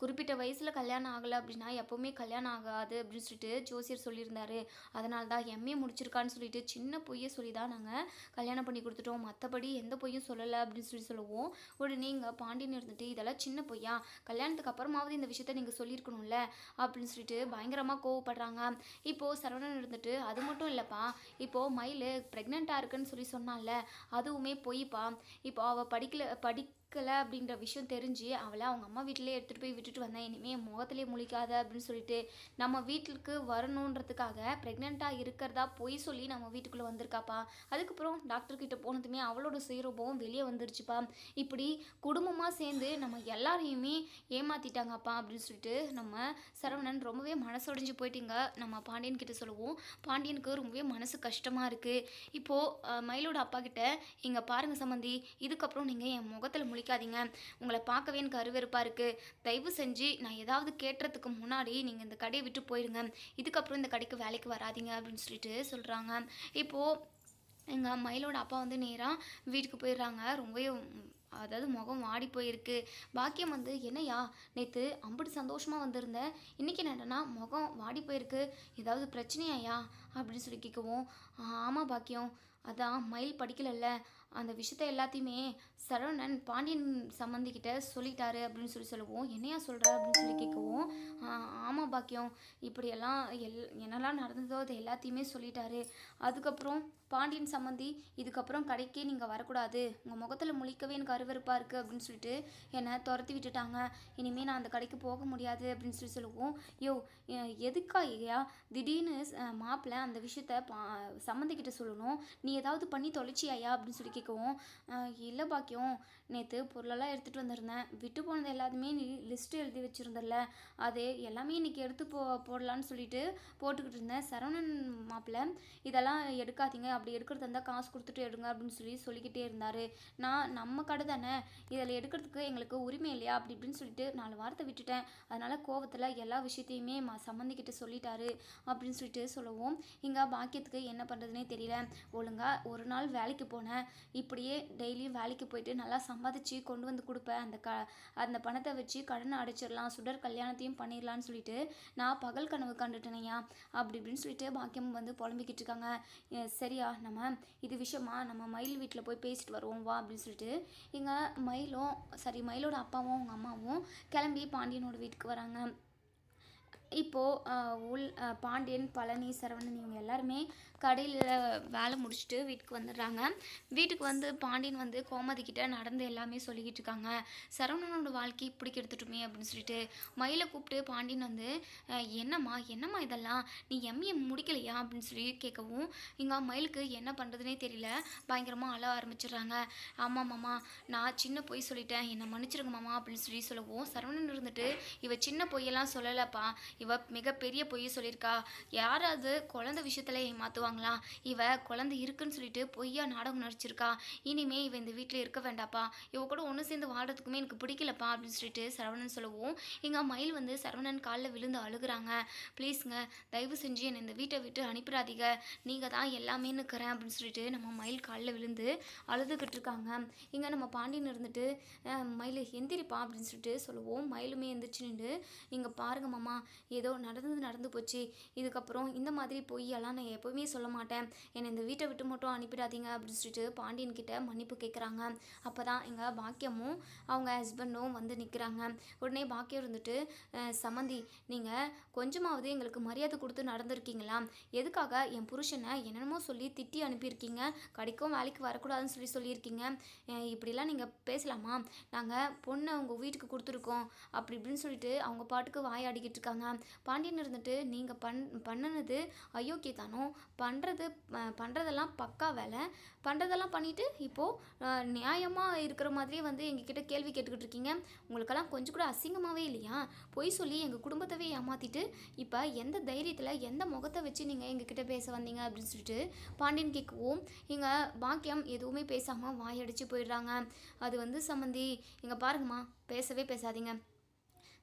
குறிப்பிட்ட வயசில் கல்யாணம் ஆகலை அப்படின்னா எப்போவுமே கல்யாணம் ஆகாது அப்படின்னு சொல்லிட்டு ஜோசியர் சொல்லியிருந்தாரு. அதனால தான் எம்ஏ முடிச்சிருக்கான்னு சொல்லிட்டு சின்ன பொய்யை சொல்லி தான் நாங்கள் கல்யாணம் பண்ணி கொடுத்துட்டோம். மற்றபடி எந்த பொய்யும் சொல்லலை அப்படின்னு சொல்லி சொல்லுவோம். உடனே நீங்கள் பாண்டியன் இருந்துட்டு இதெல்லாம் சின்ன பொய்யா? கல்யாணத்துக்கு அப்புறமாவது இந்த விஷயத்த நீங்கள் சொல்லியிருக்கணும்ல அப்படின்னு சொல்லிட்டு பயங்கரமாக கோவப்படுறாங்க. இப்போது சரவணன் இருந்துட்டு அது மட்டும் இல்லைப்பா இப்போது மயில் ப்ரெக்னெண்ட்டாக இருக்குன்னு சொல்லி சொன்னால அதுவும் பொய்ப்பா. இப்போ அவள் படிக்கல படிக்கல அப்படின்ற விஷயம் தெரிஞ்சு அவளை அவங்க அம்மா வீட்டிலே எடுத்துகிட்டு போய் விட்டுட்டு வந்தேன். இனிமேல் முகத்திலே முழிக்காத அப்படின்னு சொல்லிட்டு நம்ம வீட்டுக்கு வரணுன்றதுக்காக ப்ரெக்னெண்ட்டாக இருக்கிறதா பொய் சொல்லி நம்ம வீட்டுக்குள்ளே வந்திருக்காப்பா. அதுக்கப்புறம் டாக்டர்கிட்ட போனதுமே அவளோட சுயரூபம் வெளியே வந்துருச்சுப்பா. இப்படி குடும்பமாக சேர்ந்து நம்ம எல்லாரையுமே ஏமாத்திட்டாங்கப்பா அப்படின்னு சொல்லிட்டு நம்ம சரவணன் ரொம்பவே மனசொடைஞ்சு போயிட்டீங்க. நம்ம பாண்டியன் கிட்ட சொல்லுவோம். பாண்டியனுக்கு ரொம்பவே மனசு கஷ்டமாக இருக்குது இப்போது மயிலோட அப்பா கிட்ட இங்கே பாருங்க சம்மந்தி இதுக்கப்புறம் நீங்கள் என் முகத்தில் முழி முழிக்காதீங்க உங்களை பார்க்கவே எனக்கு அருவருப்பாக இருக்குது தயவு செஞ்சு நான் ஏதாவது கேட்டுறதுக்கு முன்னாடி நீங்கள் இந்த கடையை விட்டு போயிடுங்க இதுக்கப்புறம் இந்த கடைக்கு வேலைக்கு வராதீங்க அப்படின்னு சொல்லிட்டு சொல்கிறாங்க இப்போது எங்கள் மயிலோட அப்பா வந்து நேராக வீட்டுக்கு போயிடுறாங்க. ரொம்பவே அதாவது முகம் வாடி போயிருக்கு. பாக்கியம் வந்து என்னையா நேற்று அம்புட்டு சந்தோஷமாக வந்திருந்தேன் இன்றைக்கி என்னடனா முகம் வாடி போயிருக்கு. ஏதாவது பிரச்சனையாயா அப்படின்னு சொல்லி கேட்கவும் ஆமாம் பாக்கியம். அதான் மயில் படிக்கலல்ல. அந்த விஷயத்த எல்லாத்தையுமே சரவணன் பாண்டியன் சம்மந்திக்கிட்ட சொல்லிட்டாரு அப்படின்னு சொல்லி சொல்லுவோம் என்னையா சொல்கிற அப்படின்னு சொல்லி கேட்கவும் ஆமாம் பாக்கியம். இப்படியெல்லாம் எல் என்னெல்லாம் நடந்ததோ அது எல்லாத்தையுமே சொல்லிட்டாரு. அதுக்கப்புறம் பாண்டியன் சம்மந்தி இதுக்கப்புறம் கடைக்கே நீங்கள் வரக்கூடாது. உங்கள் முகத்தில் முழிக்கவே எனக்கு அருவறுப்பாக இருக்குது அப்படின்னு சொல்லிட்டு என்னை துரத்தி விட்டுட்டாங்க. இனிமேல் நான் அந்த கடைக்கு போக முடியாது அப்படின்னு சொல்லி சொல்லுவோம் யோ எதுக்கா ஐயா? திடீர்னு மாப்பிள்ள அந்த விஷயத்த பா சம்மந்திக்கிட்ட சொல்லணும். நீ ஏதாவது பண்ணி தொலைச்சியாயா அப்படின்னு சொல்லி பாக்கிக்கவும் இல்லை பாக்கியம் நேற்று பொருளெல்லாம் எடுத்துகிட்டு வந்திருந்தேன். விட்டு போனது எல்லாத்தையுமே நீ லிஸ்ட்டு எழுதி வச்சுருந்தல அது எல்லாமே இன்றைக்கி எடுத்து போ போடலான்னு சொல்லிட்டு போட்டுக்கிட்டு இருந்தேன். சரவணன் மாப்பிள்ளை இதெல்லாம் எடுக்காதீங்க. அப்படி எடுக்கிறதா இருந்தால் காசு கொடுத்துட்டு எடுங்க அப்படின்னு சொல்லி சொல்லிக்கிட்டே இருந்தார். நான் நம்ம கடை தானே. இதில் எடுக்கிறதுக்கு எங்களுக்கு உரிமை இல்லையா? அப்படி இப்படின்னு சொல்லிட்டு நாலு வாரத்தை விட்டுட்டேன். அதனால் கோவத்தில் எல்லா விஷயத்தையுமே மா சம்மந்திக்கிட்ட சொல்லிட்டாரு அப்படின்னு சொல்லிட்டு சொல்லவும். இங்கே பாக்கியத்துக்கு என்ன பண்ணுறதுனே தெரியல. ஒழுங்காக ஒரு நாள் வேலைக்கு போனேன். இப்படியே டெய்லியும் வேலைக்கு போயிட்டு நல்லா சம்பாதிச்சு கொண்டு வந்து கொடுப்பேன். அந்த க அந்த பணத்தை வச்சு கடனை அடைச்சிடலாம் சுடர் கல்யாணத்தையும் பண்ணிடலான்னு சொல்லிட்டு நான் பகல் கனவு கண்டுட்டேனையா அப்படி இப்படின்னு சொல்லிட்டு பாக்கியம் வந்து புலம்பிக்கிட்டு இருக்காங்க. சரியா நம்ம இது விஷயமா நம்ம மயில் வீட்டில் போய் பேசிட்டு வருவோம் வா அப்படின்னு சொல்லிட்டு இங்கே மயிலும் சரி மயிலோட அப்பாவும் அவங்க அம்மாவும் கிளம்பி பாண்டியனோட வீட்டுக்கு வராங்க. இப்போது உள் பாண்டியன் பழனி சரவணன் இவங்க எல்லாருமே கடையில் வேலை முடிச்சுட்டு வீட்டுக்கு வந்துடுறாங்க. வீட்டுக்கு வந்து பாண்டியன் வந்து கோமதி கிட்ட நடந்து எல்லாமே சொல்லிக்கிட்டு இருக்காங்க. சரவணனோட வாழ்க்கை இப்படி கெடுத்துட்டுமே அப்படின்னு சொல்லிட்டு மயிலை கூப்பிட்டு பாண்டியன் வந்து என்னம்மா என்னம்மா இதெல்லாம்? நீ எம்ஏ முடிக்கலையா? அப்படின்னு சொல்லி கேட்கவும் இங்கே மயிலுக்கு என்ன பண்ணுறதுனே தெரியல. பயங்கரமாக அழ ஆரம்பிச்சிடுறாங்க. ஆமாம் மாமா நான் சின்ன பொய் சொல்லிட்டேன். என்னை மன்னிச்சிருங்க மாமா அப்படின்னு சொல்லி சொல்லவும் சரவணன் இருந்துட்டு இவ சின்ன பொய்யெல்லாம் சொல்லலப்பா. இவ மிகப்பெரிய பொய் சொல்லியிருக்கா. யாராவது குழந்தை விஷயத்துல ஏமாத்துவாங்களா? இவ குழந்தை இருக்குன்னு சொல்லிட்டு பொய்யா நாடகம் நடிச்சிருக்கா. இனிமே இவ இந்த வீட்டில் இருக்க வேண்டாப்பா. இவ கூட ஒன்று சேர்ந்து வாடுறதுக்குமே எனக்கு பிடிக்கலப்பா அப்படின்னு சொல்லிட்டு சரவணன் சொல்லவும். எங்கள் மயில் வந்து சரவணன் காலில் விழுந்து அழுகுறாங்க. ப்ளீஸுங்க தயவு செஞ்சு என்னை இந்த வீட்டை விட்டு அனுப்பிடாதீங்க. நீங்கள் தான் எல்லாமே இருக்கிறேன் அப்படின்னு சொல்லிட்டு நம்ம மயில் காலில் விழுந்து அழுதுகிட்டு இருக்காங்க. இங்கே நம்ம பாண்டியன் இருந்துட்டு மயில் எந்திரிப்பா அப்படின்னு சொல்லிட்டு சொல்லுவோம். மயிலுமே எந்திரிச்சு நின்று இங்கே பாருங்க மாமா ஏதோ நடந்தது நடந்து போச்சு. இதுக்கப்புறம் இந்த மாதிரி பொய்யெல்லாம் நான் எப்போவுமே சொல்ல மாட்டேன். என்னை இந்த வீட்டை விட்டு மட்டும் அனுப்பிடாதீங்க அப்படின்னு சொல்லிட்டு பாண்டியன் கிட்ட மன்னிப்பு கேட்குறாங்க அப்போ தான் எங்கள் பாக்கியமும் அவங்க ஹஸ்பண்டும் வந்து நிற்கிறாங்க உடனே பாக்கியம் இருந்துட்டு சமந்தி நீங்கள் கொஞ்சமாவது எங்களுக்கு மரியாதை கொடுத்து நடந்திருக்கீங்களா? எதுக்காக என் புருஷனை என்னென்னமோ சொல்லி திட்டி அனுப்பியிருக்கீங்க? கடைக்கும் வேலைக்கு வரக்கூடாதுன்னு சொல்லி சொல்லியிருக்கீங்க. இப்படிலாம் நீங்கள் பேசலாமா? நாங்கள் பொண்ணை உங்கள் வீட்டுக்கு கொடுத்துருக்கோம். அப்படி இப்படின்னு சொல்லிட்டு அவங்க பாட்டுக்கு வாயாடிக்கிட்டு இருக்காங்க. பாண்டியன் இருந்துட்டு நீங்கள் பண் பண்ணினது அயோக்கியதானோ? பண்ணுறது பண்ணுறதெல்லாம் பக்கா வேலை. பண்ணுறதெல்லாம் பண்ணிவிட்டு இப்போது நியாயமாக இருக்கிற மாதிரியே வந்து எங்ககிட்ட கேள்வி கேட்டுக்கிட்டு இருக்கீங்க. உங்களுக்கெல்லாம் கொஞ்சம் கூட அசிங்கமாகவே இல்லையா? பொய் சொல்லி எங்கள் குடும்பத்தவே ஏமாற்றிட்டு இப்போ எந்த தைரியத்தில் எந்த முகத்தை வச்சு நீங்கள் எங்ககிட்ட பேச வந்தீங்க? அப்படின்னு சொல்லிட்டு பாண்டியன் கேட்கவும். எங்கள் பாக்கியம் எதுவுமே பேசாமல் வாயடிச்சு போயிடுறாங்க. அது வந்து சம்மந்தி இங்கே பாருங்கம்மா பேசவே பேசாதீங்க.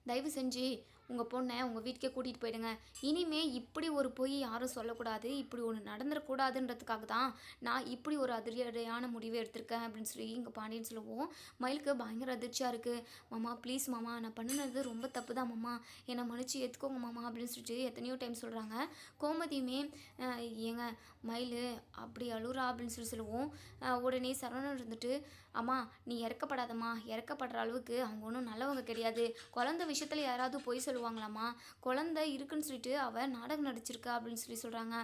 தயவு செஞ்சு உங்கள் பொண்ணை உங்கள் வீட்டுக்கே கூட்டிகிட்டு போயிடுங்க. இனிமே இப்படி ஒரு பொய் யாரும் சொல்லக்கூடாது. இப்படி ஒன்று நடந்துடக்கூடாதுன்றதுக்காக தான் நான் இப்படி ஒரு அதிரடியான முடிவை எடுத்திருக்கேன் அப்படின்னு சொல்லி இங்கே பாண்டியன்னு சொல்லுவோம். மயிலுக்கு பயங்கர அதிர்ச்சியாக இருக்குது மாமா ப்ளீஸ் மாமா நான் பண்ணினது ரொம்ப தப்பு தான் மாமா. என்னை மன்னிச்சு ஏற்றுக்கோங்க மாமா அப்படின்னு சொல்லிட்டு எத்தனையோ டைம் சொல்கிறாங்க கோமதியுமே ஏங்க மயில் அப்படி அழுறா அப்படின்னு சொல்லி சொல்லுவோம். உடனே சரவணன் இருந்துட்டு அம்மா நீ இறக்கப்படாதம்மா. இறக்கப்படுற அளவுக்கு அவங்க ஒன்றும் நல்லவங்க கிடையாது. குழந்தை விஷயத்தில் யாராவது பொய் சொல்லுவாங்களாம்மா குழந்தை இருக்குன்னு சொல்லிட்டு அவள் நாடகம் நடிச்சிருக்கா அப்படின்னு சொல்லி சொல்கிறாங்க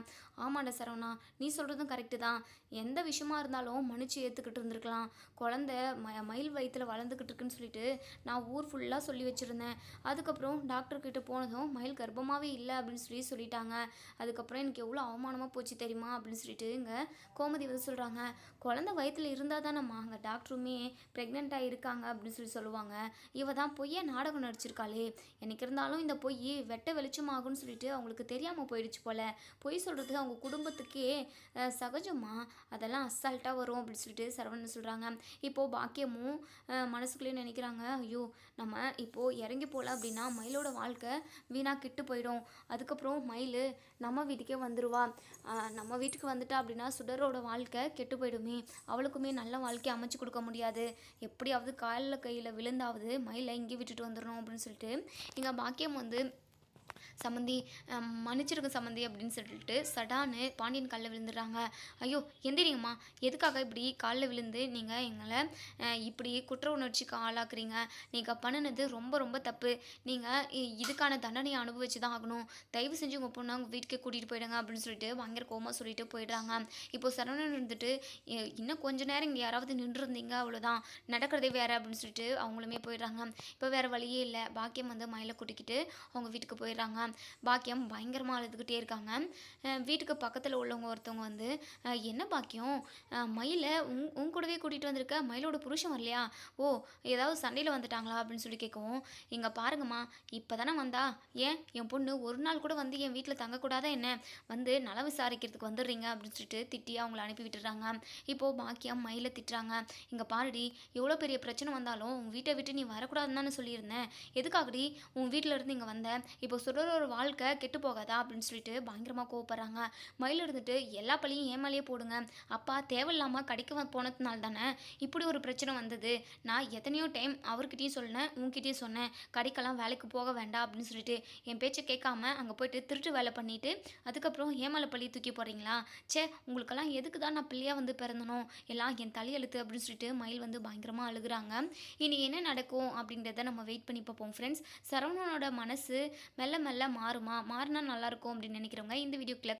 ஆமாண்டா சரவணா நீ சொல்கிறதும் கரெக்டு தான். எந்த விஷயமா இருந்தாலும் மன்னிச்சு ஏற்றுக்கிட்டு இருந்திருக்கலாம். குழந்த ம மயில் வயிற்றில் வளர்ந்துக்கிட்டு இருக்குன்னு சொல்லிட்டு நான் ஊர் ஃபுல்லாக சொல்லி வச்சுருந்தேன். அதுக்கப்புறம் டாக்டர்கிட்ட போனதும் மயில் கர்ப்பமாகவே இல்லை அப்படின்னு சொல்லி சொல்லிட்டாங்க. அதுக்கப்புறம் எனக்கு எவ்வளோ அவமானமாக போச்சு தெரியுமா அப்படின்னு சொல்லிட்டு இங்கே கோமதி வந்து சொல்கிறாங்க குழந்த வயிற்றில் இருந்தால் தானம்மா அங்கே டாக்டருமே ப்ரெக்னெண்ட்டாக இருக்காங்க அப்படின்னு சொல்லி சொல்லுவாங்க. இவ தான் பொய்யே நாடகம் நடிச்சிருக்காளே. எனக்கு இருந்தாலும் இந்த பொய் வெட்ட வெளிச்சமாகும்னு சொல்லிட்டு அவங்களுக்கு தெரியாமல் போயிடுச்சு போல. பொய் சொல்கிறது அவங்க குடும்பத்துக்கே சகஜமாக சகஜமா அதெல்லாம் அசால்ட்டாக வரும் அப்படின்னு சொல்லிட்டு சரவணன் சொல்கிறாங்க இப்போது பாக்கியமும் அஹ், மனசுக்குள்ளேயே நினைக்கிறாங்க ஐயோ நம்ம இப்போது இறங்கி போகல அப்படின்னா மயிலோட வாழ்க்கை வீணாக கெட்டு போயிடும். அதுக்கப்புறம் மயில் நம்ம வீட்டுக்கே வந்துடுவா நம்ம வீட்டுக்கு வந்துட்டா அப்படின்னா சுடரோட வாழ்க்கை கெட்டு போயிடுமே. அவளுக்குமே நல்ல வாழ்க்கை அமைச்சு கொடுக்க முடியாது. எப்படியாவது காலில் கையில் விழுந்தாவது மயிலை இங்கே விட்டுட்டு வந்துடணும் அப்படின்னு சொல்லிட்டு இங்கே பாக்கியம் வந்து சம்மந்தி மன்னிச்சிருக்க மன்னிச்சிருங்க சம்மந்தி அப்படின்னு சொல்லிட்டு சடான்னு பாண்டியன் காலில் விழுந்துடுறாங்க. ஐயோ எந்திரிங்கம்மா. எதுக்காக இப்படி காலில் விழுந்து நீங்கள் எங்களை இப்படி குற்ற உணர்ச்சிக்கு ஆளாக்குறீங்க? நீங்கள் பண்ணினது ரொம்ப ரொம்ப தப்பு. நீங்கள் இதுக்கான தண்டனையை அனுபவிச்சு தான் ஆகணும். தயவு செஞ்சு உங்கள் பொண்ணை உங்கள் வீட்டுக்கே கூட்டிகிட்டு போயிடுங்க அப்படின்னு சொல்லிட்டு பயங்கர கோமா சொல்லிட்டு போயிடுறாங்க. இப்போ சரவணன் இருந்துட்டு இன்னும் கொஞ்ச நேரம் இங்கே யாராவது நின்றுருந்தீங்க அவ்வளோதான் நடக்கிறதே வேற அப்படின்னு சொல்லிட்டு அவங்களுமே போயிடுறாங்க. இப்போ வேறு வழியே இல்லை. பாக்கியம் வந்து மயிலை கூட்டிக்கிட்டு அவங்க வீட்டுக்கு போயிடுறாங்க. பாக்கியம் பயங்கரமாக அழுதுகிட்டே இருக்காங்க. வீட்டுக்கு பக்கத்தில் உள்ளவங்க ஒருத்தவங்க வந்து என்ன பாக்கியம்? மயிலை உங் உன் கூடவே கூட்டிகிட்டு வந்திருக்க மயிலோட புருஷன் வரலையா? ஓ ஏதாவது சண்டையில் வந்துட்டாங்களா? அப்படின்னு சொல்லி கேட்கவும் இங்கே பாருங்கம்மா இப்போ தானே வந்தா? ஏன்? என் பொண்ணு ஒரு நாள் கூட வந்து என் வீட்டில் தங்கக்கூடாதா என்ன? வந்து நல விசாரிக்கிறதுக்கு வந்துடுறீங்க. அப்படின்னு சொல்லிட்டு திட்டி அவங்கள அனுப்பி விட்டுறாங்க இப்போது பாக்கியம் மயிலை திட்டுறாங்க. இங்கே பாருடி எவ்வளோ பெரிய பிரச்சனை வந்தாலும் உன் வீட்டை விட்டு நீ வரக்கூடாதுன்னு தானே சொல்லியிருந்தேன். எதுக்காகடி உன் வீட்டில் இருந்து இங்கே வந்த? இப்போ சொல்கிற ஒரு வாழ்க்கை கெட்டு போகாதா அப்படின்னு சொல்லிட்டு பயங்கரமாக கோவப்படுறாங்க. மயில் இருந்துட்டு எல்லா பழியும் ஏமாலேயே போடுங்க. அப்பா தேவையில்லாமல் கடைக்கு போனதுனால தானே இப்படி ஒரு பிரச்சனை வந்தது. நான் எத்தனையோ டைம் அவர்கிட்டயும் சொன்னேன் உங்ககிட்டயும் சொன்னேன். கடைக்கெல்லாம் வேலைக்கு போக வேண்டாம் அப்படின்னு சொல்லிட்டு என் பேச்சை கேட்காம அங்கே போயிட்டு திருட்டு வேலை பண்ணிட்டு அதுக்கப்புறம் ஏமாலை பள்ளி தூக்கி போகிறீங்களா சே உங்களுக்கெல்லாம் எதுக்கு தான் நான் பிள்ளையாக வந்து பிறந்தனும் எல்லாம் என் தலையெழுத்து அப்படின்னு சொல்லிட்டு மயில் வந்து பயங்கரமாக அழுகுறாங்க. இனி என்ன நடக்கும் அப்படின்றத நம்ம வெயிட் பண்ணி பார்ப்போம் ஃப்ரெண்ட்ஸ் சரவணனோட மனசு மெல்ல மெல்ல மாறுமா? மாறினா நல்லாயிருக்கும் அப்படின்னு நினைக்கிறவங்க இந்த வீடியோ கிளிக்